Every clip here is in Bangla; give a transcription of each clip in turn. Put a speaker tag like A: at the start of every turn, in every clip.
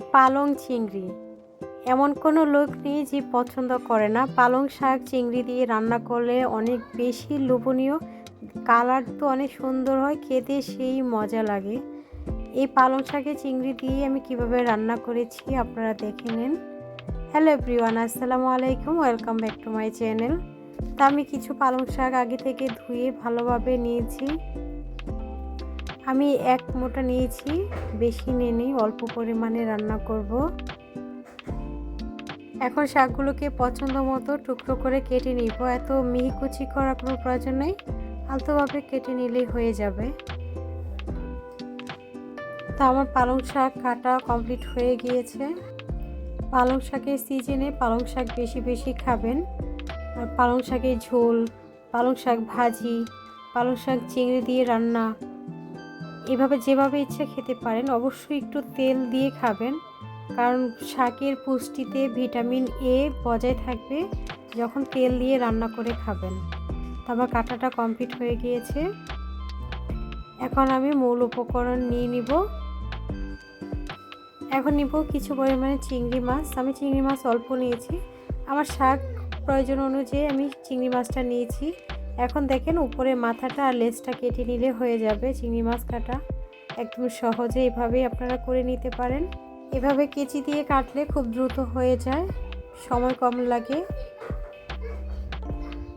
A: পালং চিংড়ি। এমন কোনো লোক নেই যে পছন্দ করে না। পালং শাক চিংড়ি দিয়ে রান্না করলে অনেক বেশি লোভনীয়। কালার তো অনেক সুন্দর হয়, খেতে সেই মজা লাগে। এই পালং শাকে চিংড়ি দিয়ে আমি কীভাবে রান্না করেছি আপনারা দেখে নিন। হ্যালো এভরিওয়ান, আসসালামু আলাইকুম, welcome back to my channel. তা আমি কিছু পালং শাক আগে থেকে ধুয়ে ভালোভাবে নিয়েছি। আমি এক মোটা নিয়েছি, বেশি নিয়ে নিই, অল্প পরিমাণে রান্না করব। এখন শাকগুলোকে পছন্দ মতো টুকরো করে কেটে নিব। এত মিহি কুচি করার কোনো প্রয়োজন নেই, আলতোভাবে কেটে নিলেই হয়ে যাবে। তা আমার পালং শাক কাটা কমপ্লিট হয়ে গিয়েছে। পালং শাকের সিজনে পালং শাক বেশি বেশি খাবেন। আর পালং শাকের ঝোল, পালং শাক ভাজি, পালং শাক চিংড়ি দিয়ে রান্না এভাবে যেভাবে ইচ্ছে খেতে পারেন, অবশ্যই একটু তেল দিয়ে খাবেন। কারণ শাকের পুষ্টিতে ভিটামিন এ বজায় থাকবে যখন তেল দিয়ে রান্না করে খাবেন। তো আমার কাটাটা কমপ্লিট হয়ে গিয়েছে। এখন আমি মূল উপকরণ নিয়ে নিব। এখন নিব কিছু পরিমাণে চিংড়ি মাছ। আমি চিংড়ি মাছ অল্প নিয়েছি। আমার শাক প্রয়োজন অনুযায়ী আমি চিংড়ি মাছটা নিয়েছি। এখন দেখেন উপরে মাথাটা আর লেজটা কেটে নিলে হয়ে যাবে, চিংড়ি মাছ কাটা একদম সহজে এভাবেই আপনারা করে নিতে পারেন। এভাবে কেচি দিয়ে কাটলে খুব দ্রুত হয়ে যায়, সময় কম লাগে।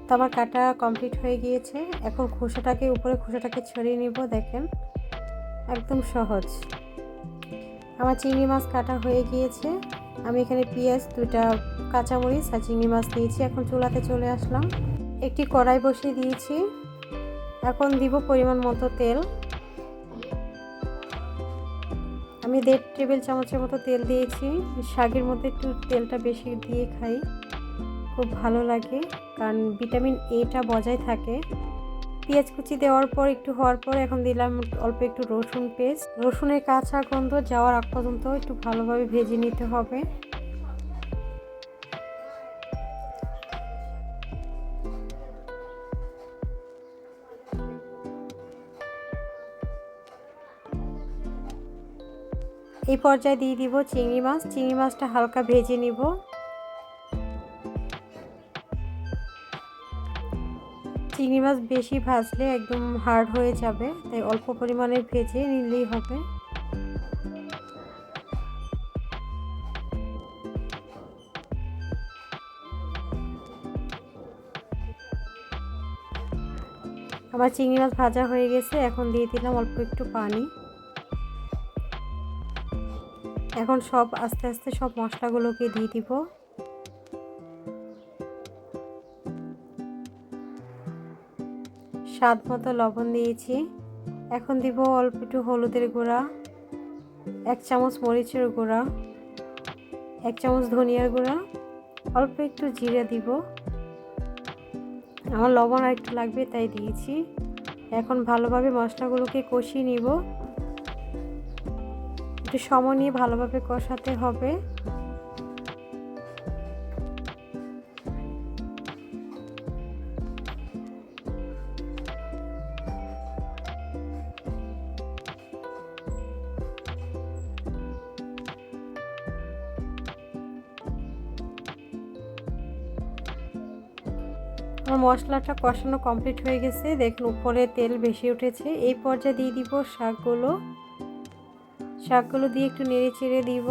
A: তো আমার কাটা কমপ্লিট হয়ে গিয়েছে, এখন খোসাটাকে, উপরে খোসাটাকে ছড়িয়ে নিব, দেখেন একদম সহজ। আমার চিংড়ি মাছ কাটা হয়ে গিয়েছে, আমি এখানে পেঁয়াজ দুটা কাঁচামরিচ আর চিংড়ি মাছ নিয়েছি এখন চুলাতে চলে আসলাম। একটি কড়াই বসিয়ে দিয়েছি। এখন দিব পরিমাণ মতো তেল। আমি দেড় টেবিল চামচের মতো তেল দিয়েছি। শাকের মধ্যে একটু তেলটা বেশি দিয়ে খাই। খুব ভালো লাগে, কারণ ভিটামিন এটা বজায় থাকে। পেঁয়াজ কুচি দেওয়ার পর, একটু হওয়ার পর এখন দিলাম অল্প একটু রসুন পেস্ট। রসুনের কাঁচা গন্ধ যাওয়ার আগ পর্যন্ত একটু ভালোভাবে ভেজে নিতে হবে। এই পর্যায়ে দিয়ে দিব চিংড়ি মাছ। চিংড়ি মাছটা হালকা ভেজে নিব। চিংড়ি মাছ বেশি ভাজলে একদম হার্ড হয়ে যাবে, তাই অল্প পরিমাণে ভেজে নিলেই হবে। আমার চিংড়ি মাছ ভাজা হয়ে গেছে, এখন দিয়ে দিলাম অল্প একটু পানি। এখন সব আস্তে আস্তে সব মশলাগুলোকে দিয়ে দিব। স্বাদ মতো লবণ দিয়েছি। এখন দিব অল্প একটু হলুদের গুঁড়া, এক চামচ মরিচের গুঁড়া, এক চামচ ধনিয়ার গুঁড়া, অল্প একটু জিরা দিব। আমার লবণ আর একটু লাগবে তাই দিয়েছি। এখন ভালোভাবে মশলাগুলোকে কষিয়ে নিব। একটু সময় নিয়ে ভালোভাবে কষাতে হবে। আমার মশলাটা কষানো কমপ্লিট হয়ে গেছে। দেখুন, উপরে তেল বেশি উঠেছে। এই পর্যায়ে দিয়ে দিব শাকগুলো। শাকগুলো দিয়ে একটু নেড়ে চেড়ে দিব।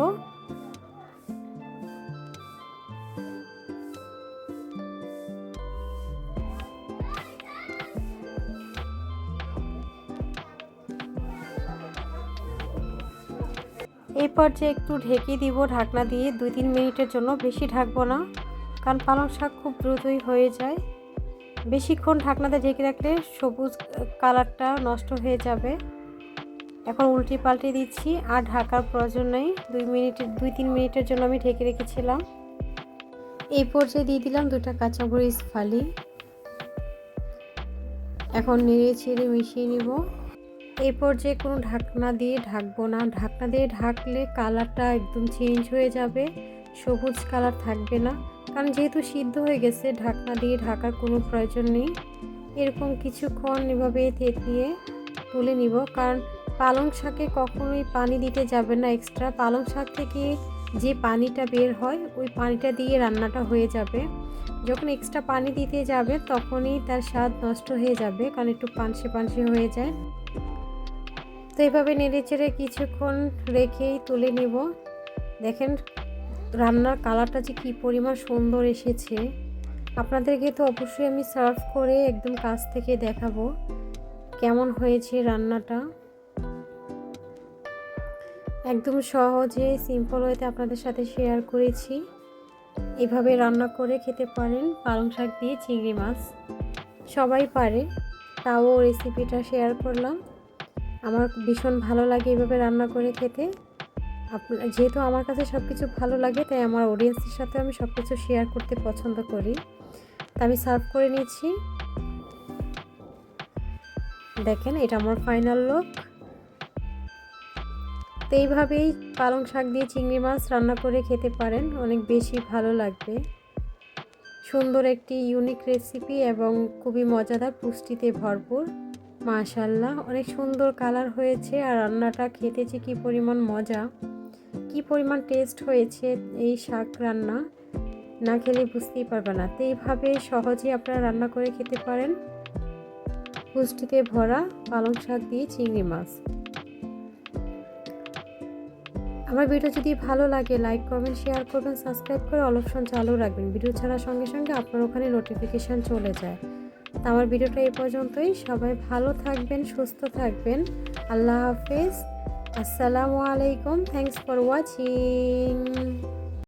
A: এই পর্যায়ে একটু ঢেকে দিব ঢাকনা দিয়ে দুই তিন মিনিটের জন্য। বেশি ঢাকবো না, কারণ পালং শাক খুব দ্রুতই হয়ে যায়। বেশিক্ষণ ঢাকনাতে ঢেকে রাখলে সবুজ কালারটা নষ্ট হয়ে যাবে। এখন উল্টি পাল্টে দিচ্ছি, আর ঢাকার প্রয়োজন নেই দুই মিনিটের, দুই তিন মিনিটের জন্য আমি ঢেকে রেখেছিলাম। এই পর্যায়ে দিয়ে দিলাম দুটা কাঁচামরিচ ফালি। এখন নেড়ে ছেড়ে মিশিয়ে নিব। এই পর্যায়ে কোনো ঢাকনা দিয়ে ঢাকবো না। ঢাকনা দিয়ে ঢাকলে কালারটা একদম চেঞ্জ হয়ে যাবে। সবুজ কালার থাকবে না। কারণ যেহেতু সিদ্ধ হয়ে গেছে, ঢাকনা দিয়ে ঢাকার কোনো প্রয়োজন নেই। এরকম কিছুক্ষণ এভাবে থেতলিয়ে তুলে নিব। কারণ পালং শাকে কখনোই পানি দিতে যাবেন না এক্সট্রা পালং শাক থেকে যে পানিটা বের হয়, ওই পানিটা দিয়ে রান্নাটা হয়ে যাবে। যখন এক্সট্রা পানি দিতে যাবে, তখনই তার স্বাদ নষ্ট হয়ে যাবে, কারণ একটু পানসে পানসে হয়ে যায়। তো এইভাবে নেড়ে চেড়ে কিছুক্ষণ রেখেই তুলে নিব। দেখেন, রান্নার কালারটা যে কী পরিমাণ সুন্দর এসেছে। আপনাদেরকে তো অবশ্যই আমি সার্ভ করে একদম কাছ থেকে দেখাবো, কেমন হয়েছে রান্নাটা। একদম সহজে সিম্পল হইতে আপনাদের সাথে শেয়ার করেছি। এভাবে রান্না করে খেতে পারেন পালং শাক দিয়ে চিংড়ি মাছ। সবাই পারে, তাও রেসিপিটা শেয়ার করলাম। আমার ভীষণ ভালো লাগে এভাবে রান্না করে খেতে। যেহেতু আমার কাছে সব কিছু ভালো লাগে, তাই আমার অডিয়েন্সের সাথে আমি সব কিছু শেয়ার করতে পছন্দ করি। তা আমি সার্ভ করে নিচ্ছি দেখেন, এটা আমার ফাইনাল লুক তো এইভাবেই পালং শাক দিয়ে চিংড়ি মাছ রান্না করে খেতে পারেন। অনেক বেশি ভালো লাগবে। সুন্দর একটি ইউনিক রেসিপি এবং খুবই মজাদার পুষ্টিতে ভরপুর। মাশাল্লাহ অনেক সুন্দর কালার হয়েছে আর রান্নাটা খেতে যে কী পরিমাণ মজা, কি পরিমাণ টেস্ট হয়েছে এই শাক রান্না, না খেলে বুঝতেই পারবে না। তো এইভাবে সহজে আপনারা রান্না করে খেতে পারেন। পুষ্টিতে ভরা পালং শাক দিয়ে চিংড়ি মাছ। আমার ভিডিও যদি ভালো লাগে লাইক করবেন শেয়ার করবেন সাবস্ক্রাইব করে অল অপশন চালু রাখবেন। ভিডিও ছাড়ার সঙ্গে সঙ্গে আপনার ওখানে নোটিফিকেশান চলে যায়। তা আমার ভিডিওটা এই পর্যন্তই। সবাই ভালো থাকবেন, সুস্থ থাকবেন। আল্লাহ হাফেজ। আসসালামু আলাইকুম। Thanks for watching